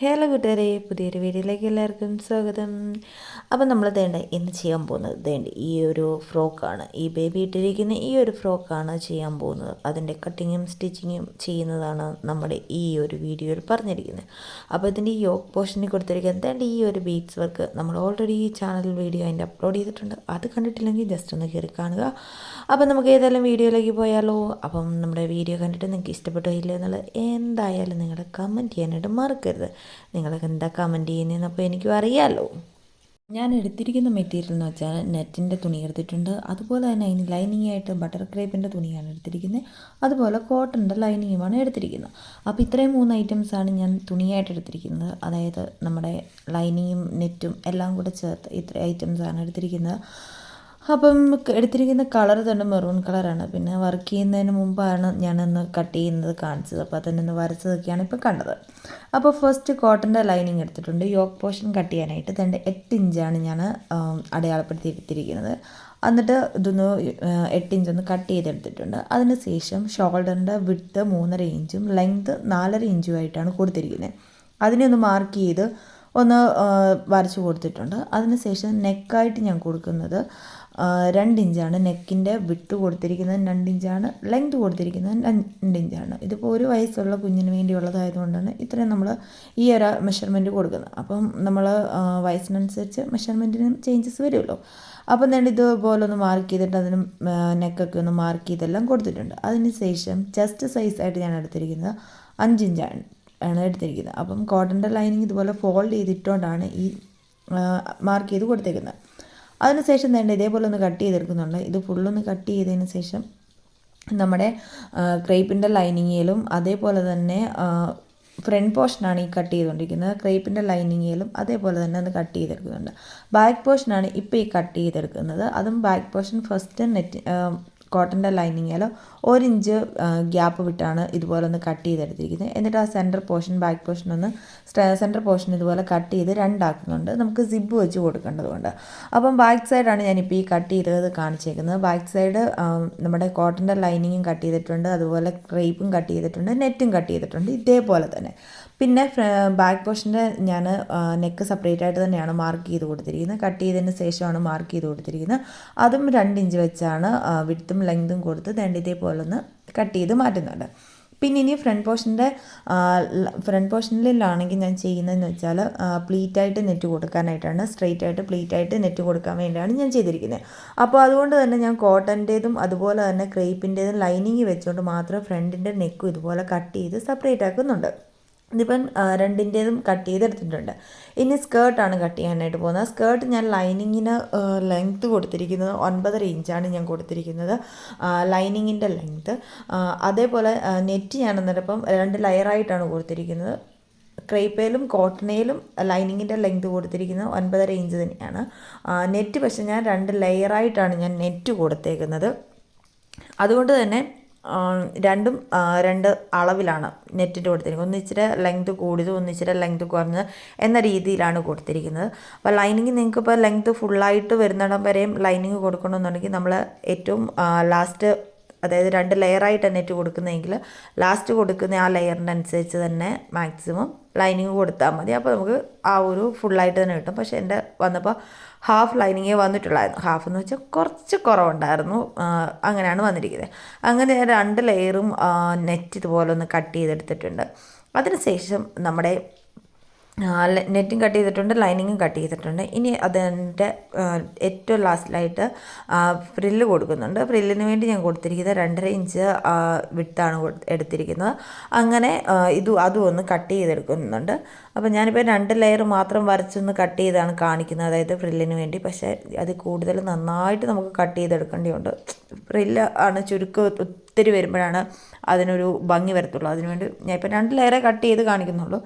Hello കൂട്ടുകാരെ പുതിയൊരു വീഡിയോയിലേക്ക് എല്ലാവർക്കും സ്വാഗതം. അപ്പം നമ്മൾ തേണ്ട ഇന്ന് ചെയ്യാൻ പോകുന്നത് തേണ്ട ഈ ഒരു ഫ്രോക്കാണ്. ഈ ബേബി ഇട്ടിരിക്കുന്ന ഈ ഒരു ഫ്രോക്കാണ് ചെയ്യാൻ പോകുന്നത്. അതിന്റെ കട്ടിങ്ങും സ്റ്റിച്ചിങ്ങും ചെയ്യുന്നതാണ് നമ്മുടെ ഈ ഒരു വീഡിയോയിൽ പറഞ്ഞിരിക്കുന്നത്. അപ്പോൾ ഇതിന്റെ ഈ യോക്ക് പോർഷനിൽ കൊടുത്തിരിക്കുന്നത് തേണ്ട ഈ ഒരു ബീറ്റ്സ് വർക്ക് നമ്മൾ ഓൾറെഡി ഈ ചാനൽ വീഡിയോ അതിന്റെ അപ്ലോഡ് ചെയ്തിട്ടുണ്ട്. അത് കണ്ടിട്ടില്ലെങ്കിൽ ജസ്റ്റ് ഒന്ന് കയറി കാണുക. അപ്പം നമുക്ക് ഏതായാലും വീഡിയോയിലേക്ക് പോയാലോ. അപ്പം നമ്മുടെ വീഡിയോ കണ്ടിട്ട് നിങ്ങൾക്ക് ഇഷ്ടപ്പെട്ടോ ഇല്ല എന്നുള്ളത് എന്തായാലും നിങ്ങളുടെ കമന്റ് ചെയ്യാനായിട്ട് മറക്കരുത്. നിങ്ങളൊക്കെ എന്താ കമന്റ് ചെയ്യുന്നതെന്ന് അപ്പോൾ എനിക്കും അറിയാമല്ലോ ഞാൻ എടുത്തിരിക്കുന്ന മെറ്റീരിയൽ എന്ന് വെച്ചാൽ നെറ്റിന്റെ തുണി എടുത്തിട്ടുണ്ട്. അതുപോലെ തന്നെ അതിന് ലൈനിങ് ആയിട്ട് ബട്ടർ ക്രേപ്പിന്റെ തുണിയാണ് എടുത്തിരിക്കുന്നത്. അതുപോലെ കോട്ടന്റെ ലൈനിങ്ങുമാണ് എടുത്തിരിക്കുന്നത്. അപ്പോൾ ഇത്രയും മൂന്ന് ഐറ്റംസാണ് ഞാൻ തുണിയായിട്ട് എടുത്തിരിക്കുന്നത്. അതായത് നമ്മുടെ ലൈനിങ്ങും നെറ്റും എല്ലാം കൂടെ ചേർത്ത് ഇത്ര ഐറ്റംസാണ് എടുത്തിരിക്കുന്നത്. അപ്പം എടുത്തിരിക്കുന്ന കളർ തന്നെ മെറൂൺ കളറാണ്. പിന്നെ വർക്ക് ചെയ്യുന്നതിന് മുമ്പാണ് ഞാനൊന്ന് കട്ട് ചെയ്യുന്നത് കാണിച്ചത്. അപ്പോൾ അതൊന്ന് വരച്ചതൊക്കെയാണ് ഇപ്പോൾ കണ്ടത്. അപ്പോൾ ഫസ്റ്റ് കോട്ടന്റെ ലൈനിങ് എടുത്തിട്ടുണ്ട്. യോക്ക് പോർഷൻ കട്ട് ചെയ്യാനായിട്ട് തന്റെ എട്ട് ഇഞ്ചാണ് ഞാൻ അടയാളപ്പെടുത്തി എടുത്തിരിക്കുന്നത്. എന്നിട്ട് ഇതൊന്ന് എട്ട് ഇഞ്ചൊന്ന് കട്ട് ചെയ്തെടുത്തിട്ടുണ്ട്. അതിന് ശേഷം ഷോൾഡറിന്റെ വിട്ട് മൂന്നര ഇഞ്ചും ലെങ്ത് നാലര ഇഞ്ചുമായിട്ടാണ് കൊടുത്തിരിക്കുന്നത്. അതിനെ ഒന്ന് മാർക്ക് ചെയ്ത് ഒന്ന് വരച്ച് കൊടുത്തിട്ടുണ്ട്. അതിനുശേഷം നെക്കായിട്ട് ഞാൻ കൊടുക്കുന്നത് രണ്ട് ഇഞ്ചാണ്. നെക്കിന്റെ വിട്ട് കൊടുത്തിരിക്കുന്നത് രണ്ട് ഇഞ്ചാണ്. ലെങ്ത് കൊടുത്തിരിക്കുന്നത് രണ്ട് ഇഞ്ചാണ്. ഇതിപ്പോൾ ഒരു വയസ്സുള്ള കുഞ്ഞിന് വേണ്ടിയുള്ളതായതുകൊണ്ടാണ് ഇത്രയും നമ്മൾ ഈ ഒരു മെഷർമെന്റ് കൊടുക്കുന്നത്. അപ്പം നമ്മൾ വയസ്സിനനുസരിച്ച് മെഷർമെന്റിനും ചേഞ്ചസ് വരുമല്ലോ. അപ്പം ഞാൻ ഇതുപോലെ ഒന്ന് മാർക്ക് ചെയ്തിട്ട് അതിന് നെക്കൊക്കെ ഒന്ന് മാർക്ക് ചെയ്തെല്ലാം കൊടുത്തിട്ടുണ്ട്. അതിന് ശേഷം ചെസ്റ്റ് സൈസായിട്ട് ഞാൻ എടുത്തിരിക്കുന്നത് അഞ്ചിഞ്ചാണ് ആണ് എടുത്തിരിക്കുന്നത്. അപ്പം കോട്ടന്റെ ലൈനിങ് ഇതുപോലെ ഫോൾഡ് ചെയ്തിട്ടുകൊണ്ടാണ് ഈ മാർക്ക് ചെയ്ത് കൊടുത്തേക്കുന്നത്. അതിനുശേഷം വേണ്ട ഇതേപോലെ ഒന്ന് കട്ട് ചെയ്തെടുക്കുന്നുണ്ട്. ഇത് ഫുള്ളൊന്ന് കട്ട് ചെയ്തതിന് ശേഷം നമ്മുടെ ക്രേപ്പിന്റെ ലൈനിങ്ങിലും അതേപോലെ തന്നെ ഫ്രണ്ട് പോർഷനാണ് ഈ കട്ട് ചെയ്തുകൊണ്ടിരിക്കുന്നത് ക്രേപ്പിന്റെ ലൈനിങ്ങിലും അതേപോലെ തന്നെ ഒന്ന് കട്ട് ചെയ്തെടുക്കുന്നുണ്ട്. ബാക്ക് പോർഷനാണ് ഇപ്പോൾ ഈ കട്ട് ചെയ്തെടുക്കുന്നത്. അതും ബാക്ക് പോർഷൻ ഫസ്റ്റ് നെറ്റ് കോട്ടന്റെ ലൈനിങ്ങിൽ ഒരു ഇഞ്ച് ഗ്യാപ്പ് വിട്ടാണ് ഇതുപോലെ ഒന്ന് കട്ട് ചെയ്തെടുത്തിരിക്കുന്നത്. എന്നിട്ട് ആ സെന്റർ പോർഷൻ ബാക്ക് പോർഷൻ ഒന്ന് സെന്റർ പോർഷൻ ഇതുപോലെ കട്ട് ചെയ്ത് രണ്ടാക്കുന്നുണ്ട്. നമുക്ക് സിബ് വെച്ച് കൊടുക്കേണ്ടതുകൊണ്ട് അപ്പം ബാക്ക് സൈഡാണ് ഞാനിപ്പോൾ ഈ കട്ട് ചെയ്തത് കാണിച്ചേക്കുന്നത്. ബാക്ക് സൈഡ് നമ്മുടെ കോട്ടന്റെ ലൈനിങ്ങും കട്ട് ചെയ്തിട്ടുണ്ട്. അതുപോലെ ക്രേപ്പും കട്ട് ചെയ്തിട്ടുണ്ട്. നെറ്റും കട്ട് ചെയ്തിട്ടുണ്ട്. ഇതേപോലെ തന്നെ. പിന്നെ ബാക്ക് പോർഷന്റെ ഞാൻ നെക്ക് സെപ്പറേറ്റ് ആയിട്ട് തന്നെയാണ് മാർക്ക് ചെയ്ത് കൊടുത്തിരിക്കുന്നത്. കട്ട് ചെയ്തതിന് ശേഷമാണ് മാർക്ക് ചെയ്ത് കൊടുത്തിരിക്കുന്നത്. അതും രണ്ട് ഇഞ്ച് വെച്ചാണ് വിടുത്തും ലെങ്തും കൊടുത്ത് രണ്ട് ഇതേപോലെ ഒന്ന് കട്ട് ചെയ്ത് മാറ്റുന്നുണ്ട്. പിന്നെ ഇനി ഫ്രണ്ട് പോർഷന്റെ ഫ്രണ്ട് പോർഷനിലാണെങ്കിൽ ഞാൻ ചെയ്യുന്നതെന്ന് വെച്ചാൽ പ്ലീറ്റായിട്ട് നെറ്റ് കൊടുക്കാനായിട്ടാണ് സ്ട്രെയിറ്റ് ആയിട്ട് പ്ലീറ്റായിട്ട് നെറ്റ് കൊടുക്കാൻ വേണ്ടിയാണ് ഞാൻ ചെയ്തിരിക്കുന്നത്. അപ്പോൾ അതുകൊണ്ട് തന്നെ ഞാൻ കോട്ടന്റേതും അതുപോലെ തന്നെ ക്രേപ്പിന്റേതും ലൈനിങ് വെച്ചുകൊണ്ട് മാത്രം ഫ്രണ്ടിന്റെ നെക്കും ഇതുപോലെ കട്ട് ചെയ്ത് സെപ്പറേറ്റ് ആക്കുന്നുണ്ട്. ഇതിപ്പം രണ്ടിന്റേതും കട്ട് ചെയ്തെടുത്തിട്ടുണ്ട്. ഇനി സ്കേർട്ടാണ് കട്ട് ചെയ്യാനായിട്ട് പോകുന്നത്. സ്കേർട്ട് ഞാൻ ലൈനിങ്ങിന് ലെങ്ത്ത് കൊടുത്തിരിക്കുന്നത് ഒൻപതര ഇഞ്ചാണ് ഞാൻ കൊടുത്തിരിക്കുന്നത്. ലൈനിങ്ങിന്റെ ലെങ്ത്ത് അതേപോലെ നെറ്റ് ഞാൻ അന്നേരം രണ്ട് ലെയറായിട്ടാണ് കൊടുത്തിരിക്കുന്നത്. ക്രേപ്പയിലും കോട്ടണയിലും ലൈനിങ്ങിന്റെ ലെങ്ത് കൊടുത്തിരിക്കുന്നത് ഒൻപതര ഇഞ്ച് തന്നെയാണ്. നെറ്റ് പക്ഷേ ഞാൻ രണ്ട് ലെയറായിട്ടാണ് ഞാൻ നെറ്റ് കൊടുത്തേക്കുന്നത്. അതുകൊണ്ട് തന്നെ രണ്ടും രണ്ട് അളവിലാണ് നെറ്റിന്റെ കൊടുത്തിരിക്കുന്നത്. ഒന്ന് ഇച്ചിരി ലെങ്ത് കൂടിയത് ഒന്ന് ഇച്ചിരി ലെങ്ത് കുറഞ്ഞത് എന്ന രീതിയിലാണ് കൊടുത്തിരിക്കുന്നത്. അപ്പോൾ ലൈനിങ് നിങ്ങൾക്ക് ഇപ്പോൾ ലെങ്ത് ഫുള്ളായിട്ട് വരുന്നിടം വരെയും ലൈനിങ് കൊടുക്കണമെന്നുണ്ടെങ്കിൽ നമ്മൾ ഏറ്റവും ലാസ്റ്റ് അതായത് രണ്ട് ലെയറായിട്ട് തന്നെ ഇട്ട് കൊടുക്കുന്നതെങ്കിൽ ലാസ്റ്റ് കൊടുക്കുന്ന ആ ലെയറിന്റെ അനുസരിച്ച് തന്നെ മാക്സിമം ലൈനിങ് കൊടുത്താൽ മതി. അപ്പോൾ നമുക്ക് ആ ഒരു ഫുള്ളായിട്ട് തന്നെ കിട്ടും. പക്ഷേ എന്റെ വന്നപ്പോൾ ഹാഫ് ലൈനിങ്ങേ വന്നിട്ടുള്ളായിരുന്നു. ഹാഫ് എന്ന് വെച്ചാൽ കുറച്ച് കുറവുണ്ടായിരുന്നു. അങ്ങനെയാണ് വന്നിരിക്കുന്നത്. അങ്ങനെ രണ്ട് ലെയറും നെറ്റ് ഇതുപോലെ ഒന്ന് കട്ട് ചെയ്തെടുത്തിട്ടുണ്ട്. അതിനുശേഷം നമ്മുടെ നെറ്റും കട്ട് ചെയ്തിട്ടുണ്ട് ലൈനിങ്ങും കട്ട് ചെയ്തിട്ടുണ്ട്. ഇനി അതിന്റെ ഏറ്റവും ലാസ്റ്റിലായിട്ട് ഫ്രില്ല് കൊടുക്കുന്നുണ്ട്. ഫ്രില്ലിന് വേണ്ടി ഞാൻ കൊടുത്തിരിക്കുന്നത് രണ്ടര ഇഞ്ച് വിട്ടാണ് എടുത്തിരിക്കുന്നത്. അങ്ങനെ ഇത് അതും ഒന്ന് കട്ട് ചെയ്തെടുക്കുന്നുണ്ട്. അപ്പോൾ ഞാനിപ്പോൾ രണ്ട് ലെയർ മാത്രം വരച്ചൊന്ന് കട്ട് ചെയ്താണ് കാണിക്കുന്നത് അതായത് ഫ്രില്ലിന് വേണ്ടി. പക്ഷേ അത് കൂടുതൽ നന്നായിട്ട് നമുക്ക് കട്ട് ചെയ്തെടുക്കേണ്ടതുണ്ട് ഫ്രില്ല് ആണ് ചുരുക്കം ഒത്തിരി വരുമ്പോഴാണ് അതിനൊരു ഭംഗി വരത്തുള്ളൂ. അതിനുവേണ്ടി ഞാൻ ഇപ്പോൾ രണ്ട് ലെയറേ കട്ട് ചെയ്ത് കാണിക്കുന്നുള്ളൂ.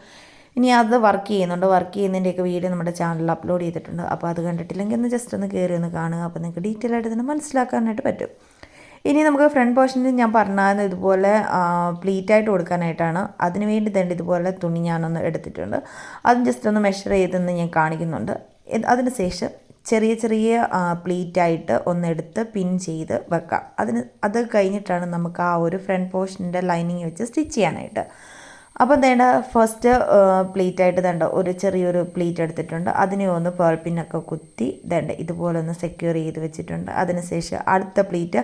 ഇനി അത് വർക്ക് ചെയ്യുന്നുണ്ട്. വർക്ക് ചെയ്യുന്നതിന്റെയൊക്കെ വീഡിയോ നമ്മുടെ ചാനലിൽ അപ്ലോഡ് ചെയ്തിട്ടുണ്ട്. അപ്പോൾ അത് കണ്ടിട്ടില്ലെങ്കിൽ ഒന്ന് ജസ്റ്റ് ഒന്ന് കയറി ഒന്ന് കാണുക. അപ്പോൾ നിങ്ങൾക്ക് ഡീറ്റെയിൽ ആയിട്ട് തന്നെ മനസ്സിലാക്കാനായിട്ട് പറ്റും. ഇനി നമുക്ക് ഫ്രണ്ട് പോർഷനിൽ ഞാൻ പറഞ്ഞാൽ ഇതുപോലെ പ്ലീറ്റായിട്ട് കൊടുക്കാനായിട്ടാണ്. അതിന് വേണ്ടി തന്നെ ഇതുപോലെ തുണി ഞാനൊന്ന് എടുത്തിട്ടുണ്ട്. അതും ജസ്റ്റ് ഒന്ന് മെഷർ ചെയ്തെന്ന് ഞാൻ കാണിക്കുന്നുണ്ട്. അതിന് ശേഷം ചെറിയ ചെറിയ പ്ലീറ്റായിട്ട് ഒന്നെടുത്ത് പിൻ ചെയ്ത് വെക്കാം. അതിന് അത് കഴിഞ്ഞിട്ടാണ് നമുക്ക് ആ ഒരു ഫ്രണ്ട് പോർഷന്റെ ലൈനിങ് വെച്ച് സ്റ്റിച്ച് ചെയ്യാനായിട്ട്. അപ്പം തേണ്ട ഫസ്റ്റ് പ്ലേറ്റ് ആയിട്ട് വേണ്ട ഒരു ചെറിയൊരു പ്ലേറ്റ് എടുത്തിട്ടുണ്ട്. അതിനെ ഒന്ന് പേൾ പിന്നൊക്കെ കുത്തി തേണ്ട. ഇതുപോലെ ഒന്ന് സെക്യൂർ ചെയ്ത് വെച്ചിട്ടുണ്ട്. അതിനുശേഷം അടുത്ത പ്ലേറ്റ്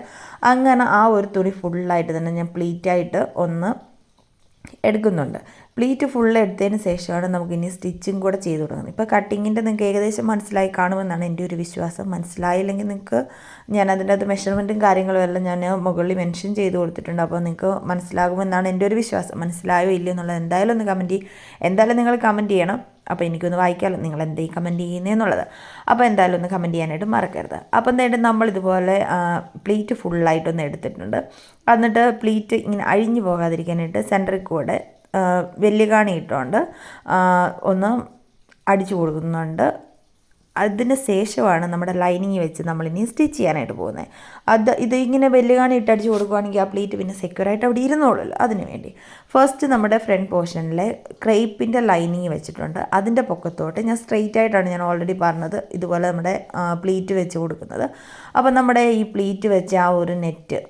അങ്ങനെ ആ ഒരു തുണി ഫുള്ളായിട്ട് തന്നെ ഞാൻ പ്ലീറ്റായിട്ട് ഒന്ന് എടുക്കുന്നുണ്ട്. പ്ലീറ്റ് ഫുൾ എടുത്തതിന് ശേഷമാണ് നമുക്കിനി സ്റ്റിച്ചിങ് കൂടെ ചെയ്ത് തുടങ്ങുന്നത്. ഇപ്പോൾ കട്ടിങ്ങിന്റെ നിങ്ങൾക്ക് ഏകദേശം മനസ്സിലായി കാണുമെന്നാണ് എന്റെ ഒരു വിശ്വാസം. മനസ്സിലായില്ലെങ്കിൽ നിങ്ങൾക്ക് ഞാൻ അതിന്റെ അത് മെഷർമെന്റും കാര്യങ്ങളും എല്ലാം ഞാൻ മുകളിൽ മെൻഷൻ ചെയ്ത് കൊടുത്തിട്ടുണ്ട്. അപ്പോൾ നിങ്ങൾക്ക് മനസ്സിലാകുമെന്നാണ് എന്റെ ഒരു വിശ്വാസം. മനസ്സിലായോ ഇല്ലയോ എന്നുള്ളത് എന്തായാലും ഒന്ന് കമന്റ് എന്തായാലും നിങ്ങൾ കമന്റ് ചെയ്യണം. അപ്പോൾ എനിക്കൊന്ന് വായിക്കാമല്ലോ നിങ്ങൾ എന്തേ കമന്റ് ചെയ്യുന്നതെന്നുള്ളത് അപ്പോൾ എന്തായാലും ഒന്ന് കമന്റ് ചെയ്യാനായിട്ട് മറക്കരുത്. അപ്പോൾ എന്തായാലും നമ്മൾ ഇതുപോലെ പ്ലീറ്റ് ഫുള്ളായിട്ടൊന്ന് എടുത്തിട്ടുണ്ട്. എന്നിട്ട് പ്ലീറ്റ് ഇങ്ങനെ അഴിഞ്ഞു പോകാതിരിക്കാനായിട്ട് സെന്ററിൽ കൂടെ വലിയ കാണി ഇട്ടുകൊണ്ട് ഒന്ന് അടിച്ചു കൊടുക്കുന്നുണ്ട്. അതിന് ശേഷമാണ് നമ്മുടെ ലൈനിങ് വെച്ച് നമ്മളിനി സ്റ്റിച്ച് ചെയ്യാനായിട്ട് പോകുന്നത്. അത് ഇത് ഇങ്ങനെ വെല്ലുകാണി ഇട്ട് അടിച്ച് കൊടുക്കുകയാണെങ്കിൽ ആ പ്ലേറ്റ് പിന്നെ സെക്യൂർ ആയിട്ട് അവിടെ ഇരുന്നോളൂല്ലോ അതിന് വേണ്ടി ഫസ്റ്റ് നമ്മുടെ ഫ്രണ്ട് പോർഷനിലെ ക്രേപ്പിന്റെ ലൈനിങ് വെച്ചിട്ടുണ്ട്. അതിന്റെ പൊക്കത്തോട്ട് ഞാൻ സ്ട്രെയിറ്റ് ആയിട്ടാണ് ഞാൻ ഓൾറെഡി പറഞ്ഞത് ഇതുപോലെ നമ്മുടെ പ്ലീറ്റ് വെച്ച് കൊടുക്കുന്നത്. അപ്പോൾ നമ്മുടെ ഈ പ്ലീറ്റ് വെച്ച് ആ ഒരു നെറ്റ്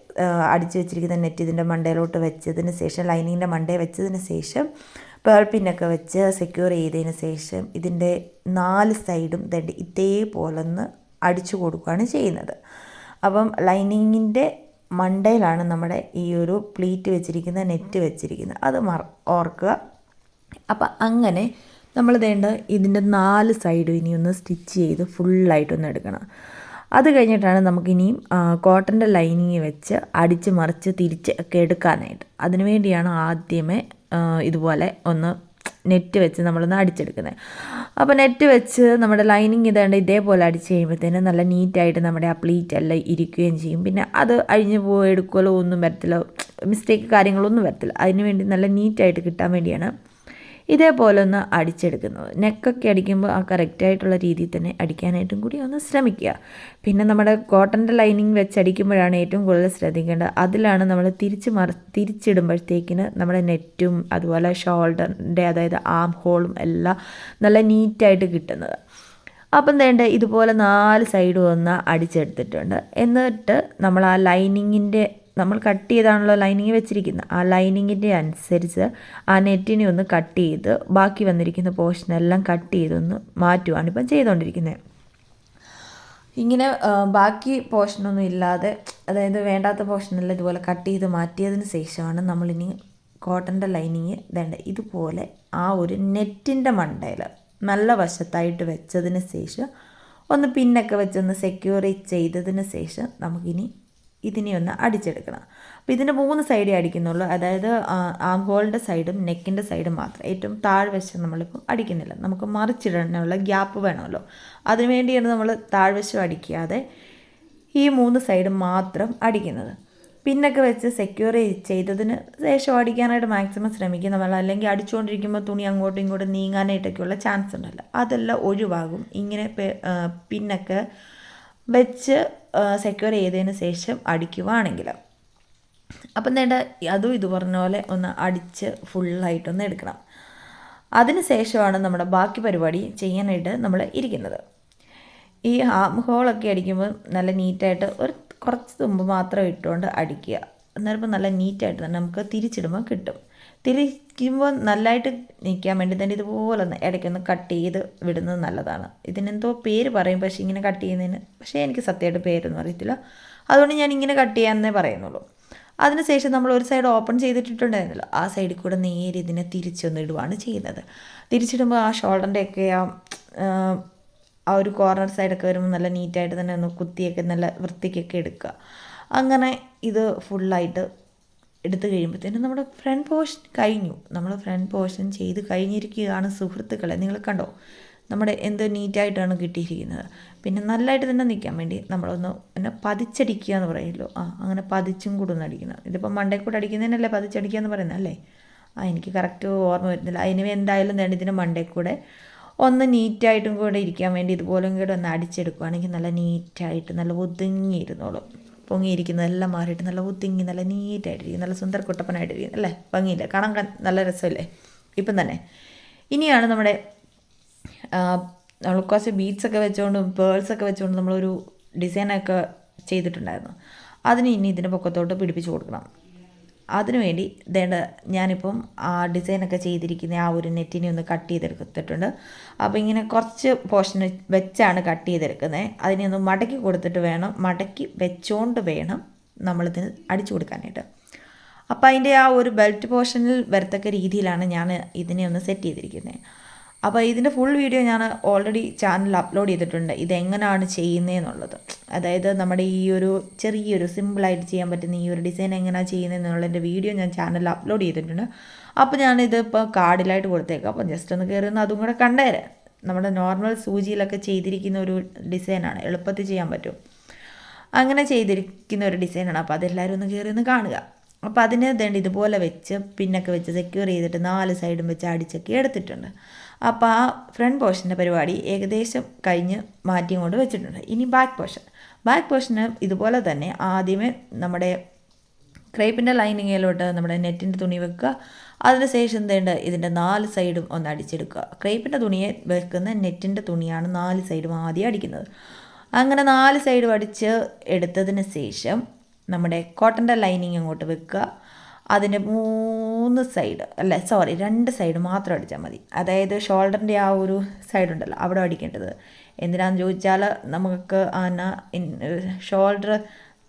അടിച്ച് വെച്ചിരിക്കുന്ന നെറ്റ് ഇതിന്റെ മണ്ടയിലോട്ട് വെച്ചതിന് ശേഷം ലൈനിങ്ങിന്റെ മണ്ടയിൽ വെച്ചതിന് ശേഷം പേൾ പിന്നൊക്കെ വെച്ച് സെക്യൂർ ചെയ്തതിന് ശേഷം ഇതിന്റെ നാല് സൈഡും ദണ്ട് ഇതേപോലെ ഒന്ന് അടിച്ചു കൊടുക്കുകയാണ് ചെയ്യുന്നത്. അപ്പം ലൈനിങ്ങിന്റെ മണ്ടയിലാണ് നമ്മുടെ ഈ ഒരു പ്ലീറ്റ് വെച്ചിരിക്കുന്ന നെറ്റ് വെച്ചിരിക്കുന്നത്. അത് ഓർക്കുക. അപ്പം അങ്ങനെ നമ്മൾ വേണ്ട ഇതിന്റെ നാല് സൈഡും ഇനിയൊന്ന് സ്റ്റിച്ച് ചെയ്ത് ഫുള്ളായിട്ടൊന്ന് എടുക്കണം. അത് കഴിഞ്ഞിട്ടാണ് നമുക്കിനിയും കോട്ടന്റെ ലൈനിങ് വെച്ച് അടിച്ച് മറിച്ച് തിരിച്ച് ഒക്കെ എടുക്കാനായിട്ട്. അതിനു വേണ്ടിയാണ് ആദ്യമേ ഇതുപോലെ ഒന്ന് നെറ്റ് വെച്ച് നമ്മളൊന്ന് അടിച്ചെടുക്കുന്നത്. അപ്പോൾ നെറ്റ് വെച്ച് നമ്മുടെ ലൈനിങ് ഇതേണ്ട ഇതേപോലെ അടിച്ച് കഴിയുമ്പോഴത്തേനും നല്ല നീറ്റായിട്ട് നമ്മുടെ ആ പ്ലീറ്റ് എല്ലാം ഇരിക്കുകയും ചെയ്യും. പിന്നെ അത് അഴിഞ്ഞു പോയി ഒന്നും വരത്തില്ല. മിസ്റ്റേക്ക് കാര്യങ്ങളൊന്നും വരത്തില്ല. അതിന് വേണ്ടി നല്ല നീറ്റായിട്ട് കിട്ടാൻ വേണ്ടിയാണ് ഇതേപോലെ ഒന്ന് അടിച്ചെടുക്കുന്നത് നെക്കൊക്കെ അടിക്കുമ്പോൾ ആ കറക്റ്റായിട്ടുള്ള രീതിയിൽ തന്നെ അടിക്കാനായിട്ടും കൂടി ഒന്ന് ശ്രമിക്കുക. പിന്നെ നമ്മുടെ കോട്ടന്റെ ലൈനിങ് വെച്ചടിക്കുമ്പോഴാണ് ഏറ്റവും കൂടുതൽ ശ്രദ്ധിക്കേണ്ടത്. അതിലാണ് നമ്മൾ തിരിച്ച് മറ തിരിച്ചിടുമ്പോഴത്തേക്കിന് നമ്മുടെ നെറ്റും അതുപോലെ ഷോൾഡറിന്റെ അതായത് ആം ഹോളും എല്ലാം നല്ല നീറ്റായിട്ട് കിട്ടുന്നത്. അപ്പം വേണ്ട ഇതുപോലെ നാല് സൈഡും ഒന്ന് അടിച്ചെടുത്തിട്ടുണ്ട്. എന്നിട്ട് നമ്മൾ ആ ലൈനിങ്ങിന്റെ നമ്മൾ കട്ട് ചെയ്താണല്ലോ ലൈനിങ് വെച്ചിരിക്കുന്നത് ആ ലൈനിങ്ങിന്റെ അനുസരിച്ച് ആ നെറ്റിനെ ഒന്ന് കട്ട് ചെയ്ത് ബാക്കി വന്നിരിക്കുന്ന പോർഷനെല്ലാം കട്ട് ചെയ്തൊന്ന് മാറ്റുവാണ് ഇപ്പം ചെയ്തുകൊണ്ടിരിക്കുന്നത് ഇങ്ങനെ ബാക്കി പോർഷനൊന്നും ഇല്ലാതെ അതായത് വേണ്ടാത്ത പോർഷനെല്ലാം ഇതുപോലെ കട്ട് ചെയ്ത് മാറ്റിയതിന് ശേഷമാണ് നമ്മളിനി കോട്ടന്റെ ലൈനിങ് വേണ്ട ഇതുപോലെ ആ ഒരു നെറ്റിന്റെ മണ്ടയിൽ നല്ല വശത്തായിട്ട് വെച്ചതിന് ശേഷം ഒന്ന് പിന്നൊക്കെ വെച്ചൊന്ന് സെക്യൂർ ചെയ്തതിന് ശേഷം നമുക്കിനി ഇതിനെ ഒന്ന് അടിച്ചെടുക്കണം. അപ്പോൾ ഇതിന്റെ മൂന്ന് സൈഡേ അടിക്കുന്നുള്ളൂ. അതായത് ആം ഹോളിന്റെ സൈഡും നെക്കിന്റെ സൈഡും മാത്രം. ഏറ്റവും താഴ്വശം നമ്മളിപ്പം അടിക്കുന്നില്ല. നമുക്ക് മറിച്ചിടാനുള്ള ഗ്യാപ്പ് വേണമല്ലോ. അതിനുവേണ്ടിയാണ് നമ്മൾ താഴ്വശം അടിക്കാതെ ഈ മൂന്ന് സൈഡും മാത്രം അടിക്കുന്നത്. പിന്നൊക്കെ വെച്ച് സെക്യൂർ ചെയ്തതിന് ശേഷം അടിക്കാനായിട്ട് മാക്സിമം ശ്രമിക്കുക നമ്മൾ. അല്ലെങ്കിൽ അടിച്ചുകൊണ്ടിരിക്കുമ്പോൾ തുണി അങ്ങോട്ടും ഇങ്ങോട്ടും നീങ്ങാനായിട്ടൊക്കെയുള്ള ചാൻസ് ഉണ്ടല്ലോ. അതെല്ലാം ഒഴിവാകും. ഇങ്ങനെ പിന്നൊക്കെ വെച്ച് സെക്യൂർ ചെയ്തതിന് ശേഷം അടിക്കുവാണെങ്കിൽ അപ്പം നേട്ട അതും ഇത് പറഞ്ഞ പോലെ ഒന്ന് അടിച്ച് ഫുള്ളായിട്ടൊന്ന് എടുക്കണം. അതിന് ശേഷമാണ് നമ്മുടെ ബാക്കി പരിപാടി ചെയ്യാനായിട്ട് നമ്മൾ ഇരിക്കുന്നത്. ഈ ഹാം ഹോളൊക്കെ അടിക്കുമ്പോൾ നല്ല നീറ്റായിട്ട് ഒരു കുറച്ച് തുമ്പ് മാത്രം ഇട്ടുകൊണ്ട് അടിക്കുക. അന്നേരം നല്ല നീറ്റായിട്ട് തന്നെ നമുക്ക് തിരിച്ചിടുമ്പോൾ കിട്ടും. തിരിക്കുമ്പോൾ നല്ലതായിട്ട് നിൽക്കാൻ വേണ്ടി തന്നെ ഇതുപോലെ ഒന്ന് ഇടയ്ക്കൊന്ന് കട്ട് ചെയ്ത് വിടുന്നത് നല്ലതാണ്. ഇതിനെന്തോ പേര് പറയും പക്ഷേ ഇങ്ങനെ കട്ട് ചെയ്യുന്നതിന് പക്ഷേ എനിക്ക് സത്യമായിട്ട് പേരൊന്നും അറിയത്തില്ല. അതുകൊണ്ട് ഞാൻ ഇങ്ങനെ കട്ട് ചെയ്യാമെന്നേ പറയുന്നുള്ളൂ. അതിനുശേഷം നമ്മൾ ഒരു സൈഡ് ഓപ്പൺ ചെയ്തിട്ടുണ്ടായിരുന്നല്ലോ ആ സൈഡിൽ കൂടെ നേരെ ഇതിനെ തിരിച്ചൊന്ന് ഇടുവാണ് ചെയ്യുന്നത്. തിരിച്ചിടുമ്പോൾ ആ ഷോൾഡറിന്റെയൊക്കെ ആ ആ ഒരു കോർണർ സൈഡൊക്കെ വരുമ്പോൾ നല്ല നീറ്റായിട്ട് തന്നെ ഒന്ന് കുത്തിയൊക്കെ നല്ല വൃത്തിക്കൊക്കെ എടുക്കുക. അങ്ങനെ ഇത് ഫുള്ളായിട്ട് എടുത്തു കഴിയുമ്പോഴത്തേനും നമ്മുടെ ഫ്രണ്ട് പോർഷൻ കഴിഞ്ഞു. നമ്മൾ ഫ്രണ്ട് പോർഷൻ ചെയ്ത് കഴിഞ്ഞിരിക്കുകയാണ് സുഹൃത്തുക്കളെ. നിങ്ങൾ കണ്ടോ? നമ്മുടെ എന്ത് നീറ്റായിട്ടാണ് കിട്ടിയിരിക്കുന്നത്. പിന്നെ നല്ലതായിട്ട് തന്നെ നിൽക്കാൻ വേണ്ടി നമ്മളൊന്ന് എന്നെ പതിച്ചടിക്കുക എന്ന് പറയുമല്ലോ. ആ അങ്ങനെ പതിച്ചും കൂടെ ഒന്ന് അടിക്കണം ഇതിപ്പോൾ മണ്ടേ കൂടെ അടിക്കുന്നതിനല്ലേ പതിച്ചടിക്കുക എന്ന് പറയുന്നത് അല്ലേ? ആ എനിക്ക് കറക്റ്റ് ഓർമ്മ വരുന്നില്ല. അതിന് എന്തായാലും വേണ്ട ഇതിന് മണ്ടേ കൂടെ ഒന്ന് നീറ്റായിട്ടും കൂടെ ഇരിക്കാൻ വേണ്ടി ഇതുപോലും കൂടെ ഒന്ന് അടിച്ചെടുക്കുകയാണെങ്കിൽ നല്ല നീറ്റായിട്ട് നല്ല ഒതുങ്ങിയിരുന്നോളും. പൊങ്ങിയിരിക്കുന്നതെല്ലാം മാറിയിട്ട് നല്ല ഒത്തിങ്ങി നല്ല നീറ്റായിട്ടിരിക്കും നല്ല സുന്ദര കുട്ടപ്പനായിട്ടിരിക്കും അല്ലേ? ഭംഗിയില്ല? കാണാൻ നല്ല രസമല്ലേ? ഇപ്പം തന്നെ. ഇനിയാണ് നമ്മുടെ നമ്മൾ കുറച്ച് ബീഡ്സൊക്കെ വെച്ചുകൊണ്ടും പേൾസൊക്കെ വെച്ചുകൊണ്ടും നമ്മളൊരു ഡിസൈനൊക്കെ ചെയ്തിട്ടുണ്ടായിരുന്നു. അതിന് ഇനി ഇതിന്റെ പൊക്കത്തോട്ട് പിടിപ്പിച്ച് കൊടുക്കണം. അതിനുവേണ്ടി ദേണ്ട ഞാനിപ്പം ആ ഡിസൈനൊക്കെ ചെയ്തിരിക്കുന്ന ആ ഒരു നെറ്റിനെ ഒന്ന് കട്ട് ചെയ്തെടുത്തിട്ടുണ്ട്. അപ്പോൾ ഇങ്ങനെ കുറച്ച് പോർഷൻ വെച്ചാണ് കട്ട് ചെയ്തെടുക്കുന്നത് അതിനെ ഒന്ന് മടക്കി കൊടുത്തിട്ട് വേണം മടക്കി വെച്ചുകൊണ്ട് വേണം നമ്മളിതിന് അടിച്ചു കൊടുക്കാനായിട്ട്. അപ്പോൾ അതിന്റെ ആ ഒരു ബെൽറ്റ് പോർഷനിൽ വരത്തക്ക രീതിയിലാണ് ഞാൻ ഇതിനെ ഒന്ന് സെറ്റ് ചെയ്തിരിക്കുന്നത് അപ്പോൾ ഇതിന്റെ ഫുൾ വീഡിയോ ഞാൻ ഓൾറെഡി ചാനലിൽ അപ്ലോഡ് ചെയ്തിട്ടുണ്ട്. ഇതെങ്ങനെയാണ് ചെയ്യുന്നതെന്നുള്ളത് അതായത് നമ്മുടെ ഈ ഒരു ചെറിയൊരു സിമ്പിളായിട്ട് ചെയ്യാൻ പറ്റുന്ന ഈ ഒരു ഡിസൈൻ എങ്ങനെയാണ് ചെയ്യുന്നതെന്നുള്ളതിന്റെ വീഡിയോ ഞാൻ ചാനലിൽ അപ്ലോഡ് ചെയ്തിട്ടുണ്ട്. അപ്പോൾ ഞാനിത് ഇപ്പോൾ കാർഡിലായിട്ട് കൊടുത്തേക്കാം. അപ്പോൾ ജസ്റ്റ് ഒന്ന് കയറി അതും കൂടെ കണ്ടേരെ. നമ്മുടെ നോർമൽ സൂചിയിലൊക്കെ ചെയ്തിരിക്കുന്ന ഒരു ഡിസൈനാണ് എളുപ്പത്തിൽ ചെയ്യാൻ പറ്റും. അങ്ങനെ ചെയ്തിരിക്കുന്ന ഒരു ഡിസൈനാണ് അപ്പോൾ അതെല്ലാവരും ഒന്ന് കയറി ഒന്ന് കാണുക. അപ്പോൾ അതിന് ഇതുപോലെ വെച്ച് പിന്നൊക്കെ വെച്ച് സെക്യൂർ ചെയ്തിട്ട് നാല് സൈഡും വെച്ച് അടിച്ചൊക്കെ എടുത്തിട്ടുണ്ട്. അപ്പോൾ ആ ഫ്രണ്ട് പോർഷന്റെ പരിപാടി ഏകദേശം കഴിഞ്ഞ് മാറ്റിയും കൊണ്ട് വെച്ചിട്ടുണ്ട്. ഇനി ബാക്ക് പോർഷൻ ബാക്ക് പോർഷന് ഇതുപോലെ തന്നെ ആദ്യമേ നമ്മുടെ ക്രേപ്പിന്റെ ലൈനിങ്ങിലോട്ട് നമ്മുടെ നെറ്റിന്റെ തുണി വെക്കുക. അതിനുശേഷം എന്തേണ്ട ഇതിന്റെ നാല് സൈഡും ഒന്ന് അടിച്ചെടുക്കുക. ക്രേപ്പിന്റെ തുണിയെ വെക്കുന്ന നെറ്റിന്റെ തുണിയാണ് നാല് സൈഡും ആദ്യം അടിക്കുന്നത്. അങ്ങനെ നാല് സൈഡും അടിച്ച് എടുത്തതിന് ശേഷം നമ്മുടെ കോട്ടന്റെ ലൈനിങ് അങ്ങോട്ട് വെക്കുക. അതിന്റെ മൂന്ന് സൈഡ് അല്ല സോറി രണ്ട് സൈഡ് മാത്രം അടിച്ചാൽ മതി. അതായത് ഷോൾഡറിന്റെ ആ ഒരു സൈഡ് ഉണ്ടല്ലോ അവിടെ അടിക്കേണ്ടത്. എന്തിനാണെന്ന് ചോദിച്ചാൽ നമുക്ക് ഷോൾഡർ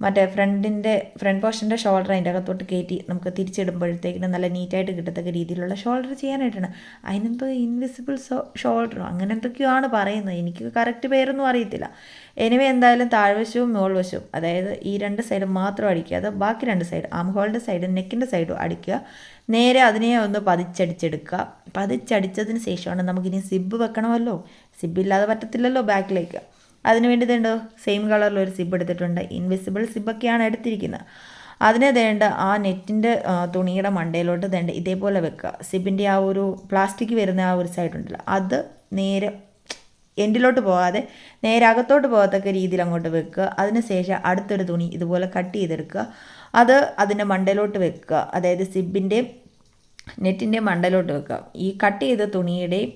മറ്റേ ഫ്രണ്ടിന്റെ ഫ്രണ്ട് പോർഷന്റെ ഷോൾഡർ അതിന്റെ അകത്തോട്ട് കയറ്റി നമുക്ക് തിരിച്ചിടുമ്പോഴത്തേക്കിന് നല്ല നീറ്റായിട്ട് കിട്ടത്തക്ക രീതിയിലുള്ള ഷോൾഡർ ചെയ്യാനായിട്ടാണ്. അതിനെന്തോ ഇൻവിസിബിൾ ഷോൾഡറോ അങ്ങനെ എന്തൊക്കെയാണ് പറയുന്നത്? എനിക്ക് കറക്റ്റ് പേരൊന്നും അറിയത്തില്ല. എനിവേ എന്തായാലും താഴ്വശവും മുകൾവശവും അതായത് ഈ രണ്ട് സൈഡും മാത്രം അടിക്കാതെ ബാക്കി രണ്ട് സൈഡ് ആം ഹോളിന്റെ സൈഡും നെക്കിന്റെ സൈഡും അടിക്കുക. നേരെ അതിനെ ഒന്ന് പതിച്ചടിച്ചെടുക്കുക. പതിച്ചടിച്ചതിന് ശേഷമാണ് നമുക്കിനി സിബ് വെക്കണമല്ലോ. സിബ് ഇല്ലാതെ പറ്റത്തില്ലല്ലോ ബാക്കിലേക്ക് അതിന് വേണ്ടി ഇതുണ്ടോ സെയിം കളറിൽ ഒരു സിബ് എടുത്തിട്ടുണ്ട്. ഇൻവിസിബിൾ സിബൊക്കെയാണ് എടുത്തിരിക്കുന്നത്. അതിനെ തേണ്ട ആ നെറ്റിന്റെ തുണിയുടെ മണ്ടയിലോട്ട് വേണ്ട ഇതേപോലെ വെക്കുക. സിബിന്റെ ആ ഒരു പ്ലാസ്റ്റിക് വരുന്ന ആ ഒരു സൈഡ് ഉണ്ടല്ലോ. അത് നേരെ എൻഡിലോട്ട് പോകാതെ നേരെ അകത്തോട്ട് പോകത്തക്ക രീതിയിൽ അങ്ങോട്ട് വെക്കുക. അതിനുശേഷം അടുത്തൊരു തുണി ഇതുപോലെ കട്ട് ചെയ്തെടുക്കുക. അത് അതിന്റെ മണ്ടയിലോട്ട് വെക്കുക. അതായത് സിബിന്റെ നെറ്റിന്റെ മണ്ടലോട്ട് വെക്കുക. ഈ കട്ട് ചെയ്ത തുണിയുടെയും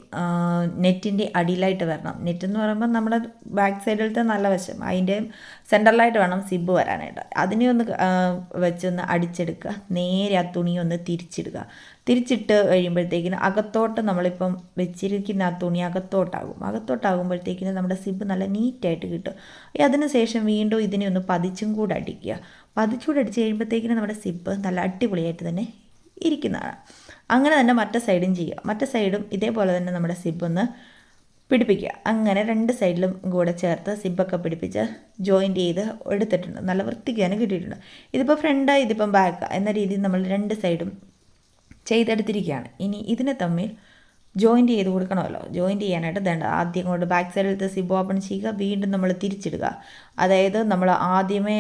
നെറ്റിന്റെ അടിയിലായിട്ട് വരണം. നെറ്റ് എന്ന് പറയുമ്പോൾ നമ്മുടെ ബാക്ക് സൈഡിലത്തെ നല്ല വശം. അതിന്റെ സെന്ററിലായിട്ട് വേണം സിബ് വരാനായിട്ട്. അതിനെ ഒന്ന് വെച്ചൊന്ന് അടിച്ചെടുക്കുക. നേരെ ആ തുണി ഒന്ന് തിരിച്ചിടുക. തിരിച്ചിട്ട് കഴിയുമ്പോഴത്തേക്കിന് അകത്തോട്ട് നമ്മളിപ്പം വെച്ചിരിക്കുന്ന ആ തുണി അകത്തോട്ടാകും. അകത്തോട്ടാകുമ്പോഴത്തേക്കിന് നമ്മുടെ സിബ് നല്ല നീറ്റായിട്ട് കിട്ടും. അതിന് ശേഷം വീണ്ടും ഇതിനെ ഒന്ന് പതിച്ചും കൂടെ അടിക്കുക. പതിച്ചുകൂടെ അടിച്ച് കഴിയുമ്പോഴത്തേക്കിന് നമ്മുടെ സിബ് നല്ല അടിപൊളിയായിട്ട് തന്നെ ഇരിക്കുന്നതാണ്. അങ്ങനെ തന്നെ മറ്റേ സൈഡും ചെയ്യുക. മറ്റേ സൈഡും ഇതേപോലെ തന്നെ നമ്മുടെ സിബ് ഒന്ന് പിടിപ്പിക്കുക. അങ്ങനെ രണ്ട് സൈഡിലും കൂടെ ചേർത്ത് സിബൊക്കെ പിടിപ്പിച്ച് ജോയിന്റ് ചെയ്ത് എടുത്തിട്ടുണ്ട്. നല്ല വൃത്തിക്ക് തന്നെ കിട്ടിയിട്ടുണ്ട് ഇതിപ്പോൾ ഫ്രണ്ട് ഇതിപ്പം ബാക്ക് എന്ന രീതിയിൽ നമ്മൾ രണ്ട് സൈഡും ചെയ്തെടുത്തിരിക്കുകയാണ്. ഇനി ഇതിനെ തമ്മിൽ ജോയിന്റ് ചെയ്ത് കൊടുക്കണമല്ലോ. ജോയിന്റ് ചെയ്യാനായിട്ട് വേണ്ട ആദ്യം കൊണ്ട് ബാക്ക് സൈഡിലത്തെ സിബ് ഓപ്പൺ ചെയ്യുക. വീണ്ടും നമ്മൾ തിരിച്ചിടുക. അതായത് നമ്മൾ ആദ്യമേ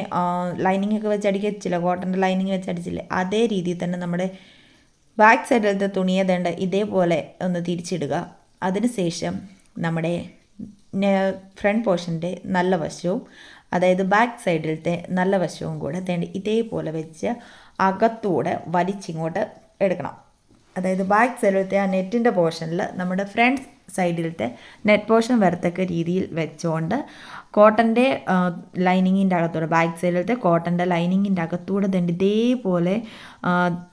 ലൈനിങ് ഒക്കെ വെച്ച് അടിക്കച്ചില്ല കോട്ടന്റെ ലൈനിങ് വെച്ച് അടിച്ചില്ലേ അതേ രീതിയിൽ തന്നെ നമ്മുടെ ബാക്ക് സൈഡിലത്തെ തുണിയെ ഇതേപോലെ ഒന്ന് തിരിച്ചിടുക. അതിനുശേഷം നമ്മുടെ ഫ്രണ്ട് പോർഷന്റെ നല്ല വശവും അതായത് ബാക്ക് സൈഡിലത്തെ നല്ല വശവും കൂടെ തേണ്ട ഇതേപോലെ വെച്ച് അകത്തൂടെ വലിച്ചിങ്ങോട്ട് എടുക്കണം. അതായത് ബാക്ക് സൈഡിലത്തെ ആ നെറ്റിന്റെ പോർഷനിൽ നമ്മുടെ ഫ്രണ്ട് സൈഡിലത്തെ നെറ്റ് പോർഷൻ വരത്തക്ക രീതിയിൽ വെച്ചുകൊണ്ട് കോട്ടന്റെ ലൈനിങ്ങിന്റെ അകത്തൂടെ ബാക്ക് സൈഡിലത്തെ കോട്ടന്റെ ലൈനിങ്ങിന്റെ അകത്തൂടെ തന്നെ ഇതേപോലെ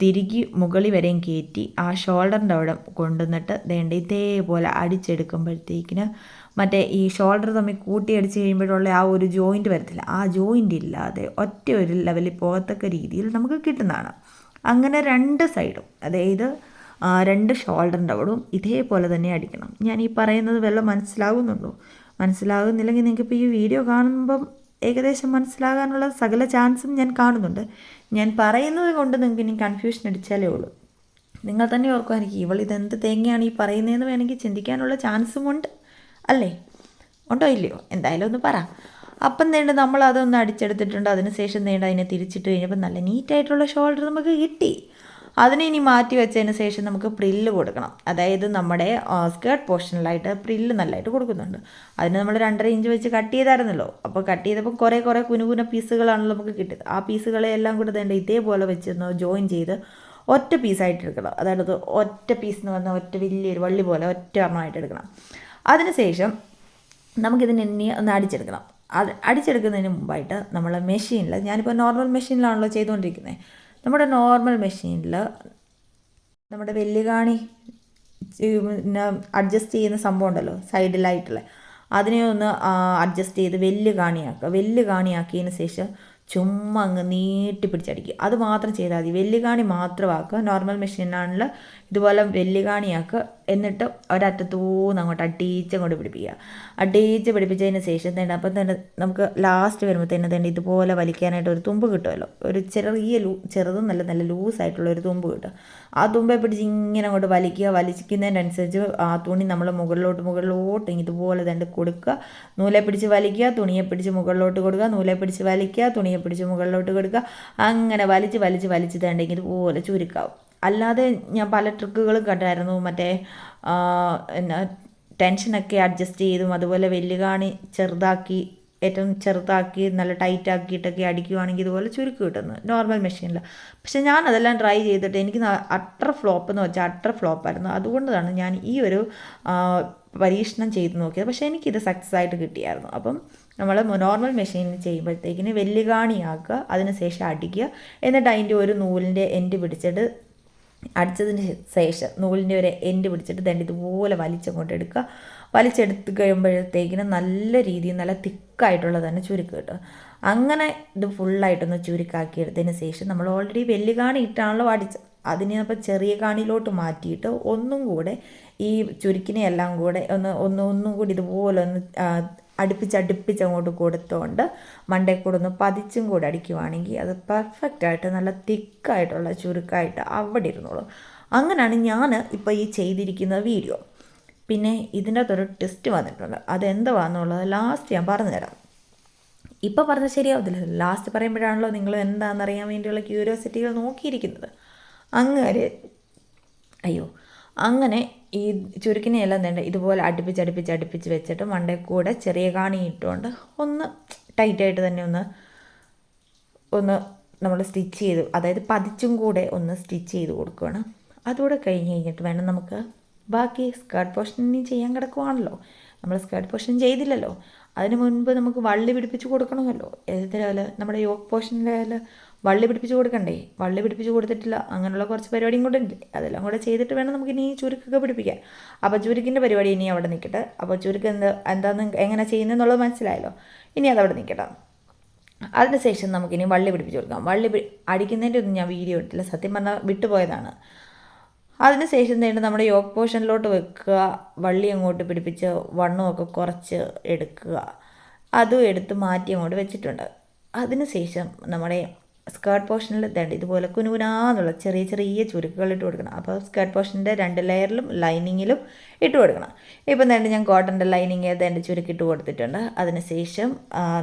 തിരികി മുകളിൽ വരെയും കയറ്റി ആ ഷോൾഡറിന്റെ അവിടെ കൊണ്ടുവന്നിട്ട് ദേണ്ട ഇതേപോലെ അടിച്ചെടുക്കുമ്പോഴത്തേക്കിന് മറ്റേ ഈ ഷോൾഡർ തമ്മിൽ കൂട്ടി അടിച്ച് കഴിയുമ്പോഴുള്ള ആ ഒരു ജോയിന്റ് വരത്തില്ല. ആ ജോയിന്റ് ഇല്ലാതെ ഒറ്റ ഒരു ലെവലിൽ പോകത്തക്ക രീതിയിൽ നമുക്ക് കിട്ടുന്നതാണ്. അങ്ങനെ രണ്ട് സൈഡും അതായത് രണ്ട് ഷോൾഡറിന്റെ അവിടും ഇതേപോലെ തന്നെ അടിക്കണം. ഞാൻ ഈ പറയുന്നത് വല്ല മനസ്സിലാകുന്നുണ്ടോ? മനസ്സിലാകുന്നില്ലെങ്കിൽ നിങ്ങൾക്ക് ഈ വീഡിയോ കാണുമ്പം ഏകദേശം മനസ്സിലാകാനുള്ള സകല ചാൻസും ഞാൻ കാണുന്നുണ്ട്. ഞാൻ പറയുന്നത് കൊണ്ട് നിങ്ങൾക്ക് ഇനി കൺഫ്യൂഷൻ അടിച്ചാലേ ഉള്ളൂ. നിങ്ങൾ തന്നെ ഓർക്കുമായിരിക്കും ഇവൾ ഇതെന്ത് തേങ്ങയാണ് ഈ പറയുന്നതെന്ന് വേണമെങ്കിൽ ചിന്തിക്കാനുള്ള ചാൻസും ഉണ്ട്. അല്ലേ? ഉണ്ടോ ഇല്ലയോ? എന്തായാലും ഒന്ന് പറ. അപ്പം നേണ്ട നമ്മൾ അതൊന്ന് അടിച്ചെടുത്തിട്ടുണ്ട്. അതിനുശേഷം നേണ്ട അതിനെ തിരിച്ചിട്ട് കഴിഞ്ഞപ്പോൾ നല്ല നീറ്റായിട്ടുള്ള ഷോൾഡർ നമുക്ക് കിട്ടി. അതിനെ ഇനി മാറ്റി വെച്ചതിന് ശേഷം നമുക്ക് പ്രില്ല് കൊടുക്കണം. അതായത് നമ്മുടെ സ്കേർട്ട് പോർഷനിലായിട്ട് പ്രില്ല് നല്ലതായിട്ട് കൊടുക്കുന്നുണ്ട്. അതിന് നമ്മൾ രണ്ടര ഇഞ്ച് വെച്ച് കട്ട് ചെയ്തായിരുന്നല്ലോ. അപ്പോൾ കട്ട് ചെയ്തപ്പോൾ കുറേ കുറേ കുനുകുന പീസുകളാണല്ലോ നമുക്ക് കിട്ടിയത്. ആ പീസുകളെ എല്ലാം കൂടെ തന്നെ ഇതേപോലെ വെച്ചൊന്ന് ജോയിൻ ചെയ്ത് ഒറ്റ പീസായിട്ട് എടുക്കണം. അതായത് ഒറ്റ പീസ് എന്ന് പറഞ്ഞാൽ ഒറ്റ വലിയൊരു വള്ളി പോലെ ഒറ്റ എണ്ണമായിട്ട് എടുക്കണം. അതിനുശേഷം നമുക്കിതിനെ ഇനി ഒന്ന് അടിച്ചെടുക്കണം. അടിച്ചെടുക്കുന്നതിന് മുമ്പായിട്ട് നമ്മൾ മെഷീനിൽ ഞാനിപ്പോൾ നോർമൽ മെഷീനിലാണല്ലോ ചെയ്തുകൊണ്ടിരിക്കുന്നത് നമ്മുടെ നോർമൽ മെഷീനിൽ നമ്മുടെ വെല്ലുകാണി പിന്നെ അഡ്ജസ്റ്റ് ചെയ്യുന്ന സംഭവം ഉണ്ടല്ലോ സൈഡിലായിട്ടുള്ള അതിനെ ഒന്ന് അഡ്ജസ്റ്റ് ചെയ്ത് വെല്ല് കാണിയാക്കുക വെല്ല് കാണിയാക്കിയതിന് ശേഷം ചുമ്മാ അങ്ങ് നീട്ടി പിടിച്ചടിക്കുക. അത് മാത്രം ചെയ്താൽ മതി. വെല്ലുകാണി മാത്രമാക്കുക. നോർമൽ മെഷീനാണെങ്കിൽ ഇതുപോലെ വെല്ലുകാണിയാക്കുക എന്നിട്ട് ഒരറ്റത്തൂന്ന് അങ്ങോട്ട് അടിച്ച് അങ്ങോട്ട് പിടിപ്പിക്കുക. അടിച്ച് പിടിപ്പിച്ചതിന് ശേഷം തന്നെ അപ്പം തന്നെ നമുക്ക് ലാസ്റ്റ് വരുമ്പോഴത്തേന് തന്നെ ഇതുപോലെ വലിക്കാനായിട്ട് ഒരു തുമ്പ് കിട്ടുമല്ലോ. ഒരു ചെറിയ ലൂ ചെറുതും നല്ല നല്ല ലൂസായിട്ടുള്ള ഒരു തുമ്പ് കിട്ടും. ആ തുമ്പെ പിടിച്ച് ഇങ്ങനെ അങ്ങോട്ട് വലിക്കുക. വലിക്കുന്നതിനനുസരിച്ച് ആ തുണി നമ്മൾ മുകളിലോട്ട് മുകളിലോട്ട് ഇതുപോലെ തന്നെ കൊടുക്കുക. നൂലെ പിടിച്ച് വലിക്കുക തുണിയെ പിടിച്ച് മുകളിലോട്ട് കൊടുക്കുക. നൂലെ പിടിച്ച് വലിക്കുക തുണിയെ പിടിച്ച് മുകളിലോട്ട് കൊടുക്കുക. അങ്ങനെ വലിച്ച് വലിച്ച് വലിച്ച് തേണ്ടെങ്കിൽ ഇതുപോലെ ചുരുക്കാവും. അല്ലാതെ ഞാൻ പല ട്രിക്കുകളും കണ്ടായിരുന്നു. മറ്റേ എന്നാ ടെൻഷനൊക്കെ അഡ്ജസ്റ്റ് ചെയ്തും അതുപോലെ വെല്ലുകാണി ചെറുതാക്കി ഏറ്റവും ചെറുതാക്കി നല്ല ടൈറ്റ് ആക്കിയിട്ടൊക്കെ അടിക്കുവാണെങ്കിൽ ഇതുപോലെ ചുരുക്ക് കിട്ടുന്നു നോർമൽ മെഷീനിൽ പക്ഷേ ഞാൻ അതെല്ലാം ട്രൈ ചെയ്തിട്ട് എനിക്ക് അട്ടർ ഫ്ലോപ്പ് എന്ന് വെച്ചാൽ അട്ടർ ഫ്ലോപ്പായിരുന്നു അതുകൊണ്ടാണ് ഞാൻ ഈ ഒരു പരീക്ഷണം ചെയ്ത് നോക്കിയത്. പക്ഷേ എനിക്കിത് സക്സസ് ആയിട്ട് കിട്ടിയായിരുന്നു. അപ്പം നമ്മൾ നോർമൽ മെഷീനിൽ ചെയ്യുമ്പോഴത്തേക്കിന് വെല്ലുകാണിയാക്കുക അതിനുശേഷം അടിക്കുക എന്നിട്ട് അതിന്റെ ഒരു നൂലിന്റെ എൻഡ് പിടിച്ചിട്ട് അടിച്ചതിന് ശേഷം നൂലിന്റെ ഒരു എൻഡ് പിടിച്ചിട്ട് ദണ്ട് ഇതുപോലെ വലിച്ചങ്ങോട്ട് എടുക്കുക. വലിച്ചെടുത്ത് കഴിയുമ്പോഴത്തേക്കിനും നല്ല രീതിയിൽ നല്ല തിക്കായിട്ടുള്ളത് തന്നെ ചുരുക്ക് കിട്ടും. അങ്ങനെ ഇത് ഫുള്ളായിട്ടൊന്ന് ചുരുക്കാക്കിയെടുത്തതിന് ശേഷം നമ്മൾ ഓൾറെഡി വലിയ കാണി ഇട്ടാണല്ലോ അടിച്ചത് അതിനെ അപ്പോൾ ചെറിയ കാണിയിലോട്ട് മാറ്റിയിട്ട് ഒന്നും കൂടെ ഈ ചുരുക്കിനെ എല്ലാം കൂടെ ഒന്ന് ഒന്ന് ഒന്നും കൂടി ഇതുപോലെ ഒന്ന് അടുപ്പിച്ച് അടുപ്പിച്ച് അങ്ങോട്ട് കൊടുത്തുകൊണ്ട് മണ്ടേ കൂടെ ഒന്ന് പതിച്ചും കൂടെ അടിക്കുവാണെങ്കിൽ അത് പെർഫെക്റ്റായിട്ട് നല്ല തിക്കായിട്ടുള്ള ചുരുക്കായിട്ട് അവിടെ ഇരുന്നോളൂ. അങ്ങനെയാണ് ഞാൻ ഇപ്പോൾ ഈ ചെയ്തിരിക്കുന്ന വീഡിയോ. പിന്നെ ഇതിന്റെ അകത്തൊരു ടെസ്റ്റ് വന്നിട്ടുണ്ട്. അതെന്തുവാന്നുള്ളത് ലാസ്റ്റ് ഞാൻ പറഞ്ഞുതരാം. ഇപ്പോൾ പറഞ്ഞാൽ ശരിയാവത്തില്ല. ലാസ്റ്റ് പറയുമ്പോഴാണല്ലോ നിങ്ങൾ എന്താണെന്നറിയാൻ വേണ്ടിയുള്ള ക്യൂരിയോസിറ്റികൾ നോക്കിയിരിക്കുന്നത്. അങ്ങനെ അയ്യോ. അങ്ങനെ ഈ ചുരുക്കിനെയെല്ലാം വേണ്ട ഇതുപോലെ അടുപ്പിച്ച് അടുപ്പിച്ച് അടുപ്പിച്ച് വെച്ചിട്ട് മണ്ടേ കൂടെ ചെറിയ കാണി ഇട്ടുകൊണ്ട് ഒന്ന് ടൈറ്റായിട്ട് തന്നെ ഒന്ന് ഒന്ന് നമ്മൾ സ്റ്റിച്ച് ചെയ്ത് അതായത് പതിച്ചും കൂടെ ഒന്ന് സ്റ്റിച്ച് ചെയ്ത് കൊടുക്കുകയാണ്. അതുകൂടെ കഴിഞ്ഞ് കഴിഞ്ഞിട്ട് വേണം നമുക്ക് ബാക്കി സ്കേർട്ട് പോർഷൻ ഇനി ചെയ്യാൻ കിടക്കുവാണല്ലോ. നമ്മൾ സ്കേർട്ട് പോർഷൻ ചെയ്തില്ലല്ലോ. അതിന് മുൻപ് നമുക്ക് വള്ളി പിടിപ്പിച്ച് കൊടുക്കണമല്ലോ. ഏതിലായാലും നമ്മുടെ യോഗ പോർഷനിലായാലും വള്ളി പിടിപ്പിച്ച് കൊടുക്കണ്ടേ? വള്ളി പിടിപ്പിച്ച് കൊടുത്തിട്ടില്ല. അങ്ങനെയുള്ള കുറച്ച് പരിപാടിയും കൂടെ ഉണ്ട്. അതെല്ലാം കൂടെ ചെയ്തിട്ട് വേണം നമുക്ക് ഇനി ചുരുക്കൊക്കെ പിടിപ്പിക്കാൻ. അപ്പോൾ ചുരുക്കിന്റെ പരിപാടി ഇനി അവിടെ നിൽക്കട്ടെ അപ്പോൾ ചുരുക്ക് എന്ത് എന്താന്ന് എങ്ങനെ ചെയ്യുന്നതെന്നുള്ളത് മനസ്സിലായല്ലോ. ഇനി അതവിടെ നിൽക്കട്ടെ അതിനുശേഷം നമുക്കിനി വള്ളി പിടിപ്പിച്ച് കൊടുക്കാം. വള്ളി അടിക്കുന്നതിന്റെ ഒന്നും ഞാൻ വീഡിയോ ഇട്ടില്ല സത്യം പറഞ്ഞാൽ വിട്ടുപോയതാണ്. അതിനുശേഷം തന്നെ നമ്മുടെ യോഗ പോർഷനിലോട്ട് വെക്കുക. വള്ളി അങ്ങോട്ട് പിടിപ്പിച്ച് വണ്ണമൊക്കെ കുറച്ച് എടുക്കുക. അതും എടുത്ത് മാറ്റി അങ്ങോട്ട് വെച്ചിട്ടുണ്ട്. അതിനുശേഷം നമ്മുടെ സ്കേർട്ട് പോർഷനിൽ ഇതുണ്ട്. ഇതുപോലെ കുനുകുനാന്നുള്ള ചെറിയ ചെറിയ ചുരുക്കുകൾ ഇട്ട് കൊടുക്കണം. അപ്പോൾ സ്കേർട്ട് പോർഷന്റെ രണ്ട് ലെയറിലും ലൈനിങ്ങിലും ഇട്ട് കൊടുക്കണം. ഇപ്പം തന്നെ ഞാൻ കോട്ടന്റെ ലൈനിങ് ഏതാണ്ട് ചുരുക്കിട്ട് കൊടുത്തിട്ടുണ്ട്. അതിനുശേഷം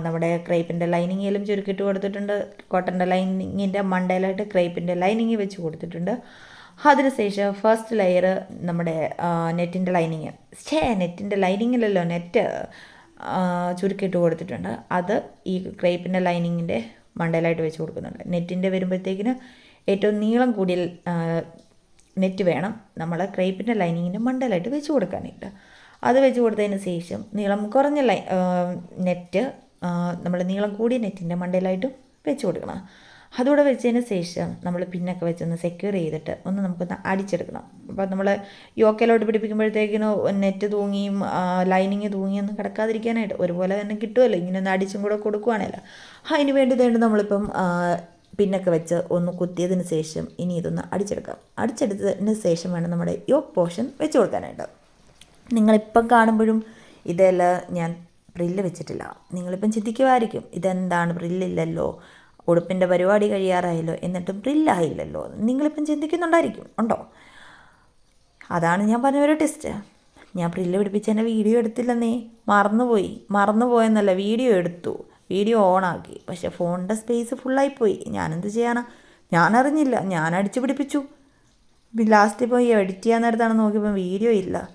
നമ്മുടെ ക്രേപ്പിന്റെ ലൈനിങ്ങിലും ചുരുക്കിട്ട് കൊടുത്തിട്ടുണ്ട്. കോട്ടന്റെ ലൈനിങ്ങിന്റെ മണ്ടയിലായിട്ട് ക്രേപ്പിന്റെ ലൈനിങ് വെച്ച് കൊടുത്തിട്ടുണ്ട്. അതിനുശേഷം ഫസ്റ്റ് ലെയർ നമ്മുടെ നെറ്റിന്റെ ലൈനിങ് ഛേ നെറ്റിന്റെ ലൈനിങ്ങിലല്ലോ നെറ്റ് ചുരുക്കിട്ട് കൊടുത്തിട്ടുണ്ട്. അത് ഈ ക്രേപ്പിന്റെ ലൈനിങ്ങിന്റെ മണ്ടയിലായിട്ട് വെച്ച് കൊടുക്കുന്നുണ്ട്. നെറ്റിന്റെ വരുമ്പോഴത്തേക്കിന് ഏറ്റവും നീളം കൂടിയ നെറ്റ് വേണം നമ്മൾ ക്രേപ്പിന്റെ ലൈനിങ്ങിന്റെ മണ്ടയിലായിട്ട് വെച്ച് കൊടുക്കാനായിട്ട്. അത് വെച്ച് കൊടുത്തതിന് ശേഷം നീളം കുറഞ്ഞ ലൈ നെറ്റ് നമ്മൾ നീളം കൂടിയ നെറ്റിന്റെ മണ്ടയിലായിട്ടും വെച്ച് കൊടുക്കണം. അതുകൂടെ വെച്ചതിന് ശേഷം നമ്മൾ പിന്നൊക്കെ വെച്ചൊന്ന് സെക്യൂർ ചെയ്തിട്ട് ഒന്ന് നമുക്കൊന്ന് അടിച്ചെടുക്കണം. അപ്പോൾ നമ്മൾ യോക്കയിലോട്ട് പിടിപ്പിക്കുമ്പോഴത്തേക്കിനും നെറ്റ് തൂങ്ങിയും ലൈനിങ് തൂങ്ങിയൊന്നും കിടക്കാതിരിക്കാനായിട്ട് ഒരുപോലെ തന്നെ കിട്ടുമല്ലോ ഇങ്ങനെ ഒന്ന് അടിച്ചും കൂടെ കൊടുക്കുവാണല്ലോ അതിന് വേണ്ടി വേണ്ടി നമ്മളിപ്പം പിന്നൊക്കെ വെച്ച് ഒന്ന് കുത്തിയതിന് ശേഷം ഇനി ഇതൊന്ന് അടിച്ചെടുക്കാം. അടിച്ചെടുത്തതിന് ശേഷം വേണം നമ്മുടെ യോക്ക് പോർഷൻ വെച്ച് കൊടുക്കാനായിട്ട്. നിങ്ങളിപ്പം കാണുമ്പോഴും ഇതെല്ലാം ഞാൻ പ്രില്ല് വെച്ചിട്ടില്ല. നിങ്ങളിപ്പം ചിന്തിക്കുമായിരിക്കും ഇതെന്താണ് പ്രില്ലില്ലല്ലോ ഉടുപ്പിന്റെ പരിപാടി കഴിയാറായല്ലോ എന്നിട്ടും ഡ്രില്ലായില്ലല്ലോ നിങ്ങളിപ്പം ചിന്തിക്കുന്നുണ്ടായിരിക്കും ഉണ്ടോ? അതാണ് ഞാൻ പറഞ്ഞ ഒരു ടെസ്റ്റ് ഞാൻ പ്രില്ല് എന്നെ വീഡിയോ എടുത്തില്ലെന്നേ. മറന്നുപോയി മറന്നുപോയെന്നല്ല വീഡിയോ എടുത്തു. വീഡിയോ ഓണാക്കി. പക്ഷേ ഫോണിന്റെ സ്പേസ് ഫുള്ളായിപ്പോയി ഞാനെന്ത് ചെയ്യാനാ ഞാനറിഞ്ഞില്ല ഞാൻ അടിച്ചു പിടിപ്പിച്ചു. ലാസ്റ്റ് ഇപ്പോൾ ഈ എഡിറ്റ് ചെയ്യാൻ നേരത്താണ് നോക്കിയപ്പോൾ വീഡിയോ ഇല്ല.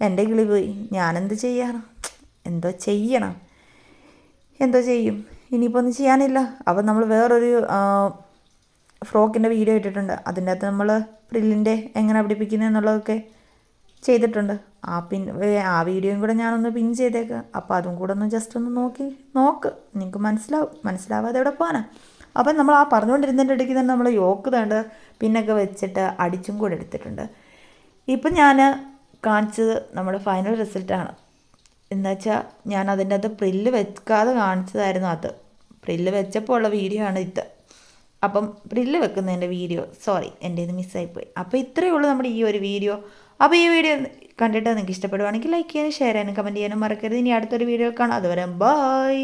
എന്റെ കിളി പോയി. ഞാനെന്ത് ചെയ്യാനാ എന്തോ ചെയ്യണം. എന്തോ ചെയ്യും? ഇനിയിപ്പോൾ ഒന്നും ചെയ്യാനില്ല. അപ്പം നമ്മൾ വേറൊരു ഫ്രോക്കിന്റെ വീഡിയോ ഇട്ടിട്ടുണ്ട്. അതിന്റെ അകത്ത് നമ്മൾ പ്രില്ലിന്റെ എങ്ങനെ പിടിപ്പിക്കുന്നത് എന്നുള്ളതൊക്കെ ചെയ്തിട്ടുണ്ട്. ആ പിൻ ആ വീഡിയോയും കൂടെ ഞാനൊന്ന് പിൻ ചെയ്തേക്കാം. അപ്പോൾ അതും കൂടെ ഒന്ന് ജസ്റ്റ് ഒന്ന് നോക്കി നോക്ക്. നിങ്ങൾക്ക് മനസ്സിലാവും മനസ്സിലാവാതെ എവിടെ പോകാനാ അപ്പം നമ്മൾ ആ പറഞ്ഞുകൊണ്ടിരുന്നതിന്റെ ഇടയ്ക്ക് തന്നെ നമ്മൾ യോക്ക് തേണ്ട പിന്നൊക്കെ വെച്ചിട്ട് അടിച്ചും കൂടെ എടുത്തിട്ടുണ്ട്. ഇപ്പം ഞാൻ കാണിച്ചത് നമ്മുടെ ഫൈനൽ റിസൾട്ടാണ് എന്നുവെച്ചാൽ ഞാൻ അതിന്റെ അകത്ത് പ്രില്ല് വെക്കാതെ കാണിച്ചതായിരുന്നു അത്. പ്രില്ല് വെച്ചപ്പോൾ ഉള്ള വീഡിയോ ആണ് ഇത്. അപ്പം പ്രില്ല് വെക്കുന്നതിന്റെ വീഡിയോ സോറി എന്റെ ഇത് മിസ്സായിപ്പോയി അപ്പോൾ ഇത്രയേ ഉള്ളൂ നമ്മുടെ ഈ ഒരു വീഡിയോ അപ്പോൾ ഈ വീഡിയോ കണ്ടിട്ട് നിങ്ങൾക്ക് ഇഷ്ടപ്പെടുവാണെങ്കിൽ ലൈക്ക് ചെയ്യാനും ഷെയർ ചെയ്യാനും കമന്റ് ചെയ്യാനും മറക്കരുത്. ഇനി അടുത്തൊരു വീഡിയോ കാണാം. അതുവരെ ബൈ